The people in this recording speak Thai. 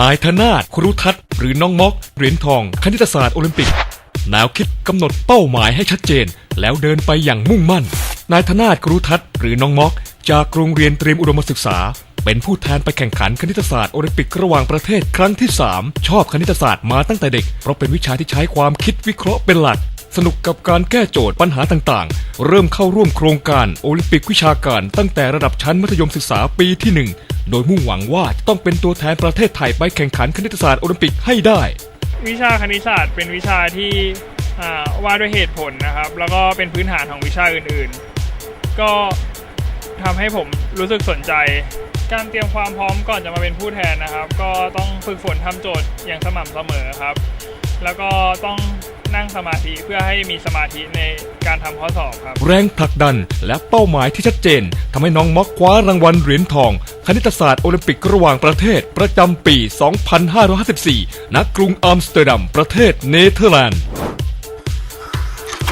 นายธนาถครุทัศน์หรือน้องม็อกเหรียญทอง คณิตศาสตร์โอลิมปิก แนวคิดกำหนดเป้าหมายให้ชัดเจน แล้วเดินไปอย่างมุ่งมั่น นายธนาถครุทัศน์หรือน้องม็อก จากโรงเรียนเตรียมอุดมศึกษา เป็นผู้แทนไปแข่งขันคณิตศาสตร์โอลิมปิกระหว่างประเทศครั้งที่ 3 ชอบคณิตศาสตร์มาตั้งแต่เด็ก เพราะเป็นวิชาที่ใช้ความคิดวิเคราะห์เป็นหลักสนุกกับการแก้โจทย์ปัญหาต่างๆ เริ่มเข้าร่วมโครงการโอลิมปิกวิชาการตั้งแต่ระดับชั้นมัธยมศึกษาปีที่ 1 โดยมุ่งหวังว่าจะต้องเป็นตัวแทนประเทศไทยไปแข่งขันคณิตศาสตร์โอลิมปิกให้ได้ วิชาคณิตศาสตร์เป็นวิชาที่อ่าว่าด้วยเหตุผลนะครับ แล้วก็เป็นพื้นฐานของวิชาอื่นๆ ก็ทำให้ผมรู้สึกสนใจ การเตรียมความพร้อมก่อนจะมาเป็นผู้แทนนะครับ ก็ต้องฝึกฝนทำโจทย์อย่างสม่ำเสมอครับ แล้วก็ต้องนั่งสมาธิเพื่อให้มีสมาธิในการทำข้อสอบครับ แรงผลักดันและเป้าหมายที่ชัดเจนทำให้น้องม็อกคว้ารางวัลเหรียญทอง คณิตศาสตร์โอลิมปิกระหว่างประเทศประจำปี 2554 ณ กรุงอัมสเตอร์ดัม ประเทศเนเธอร์แลนด์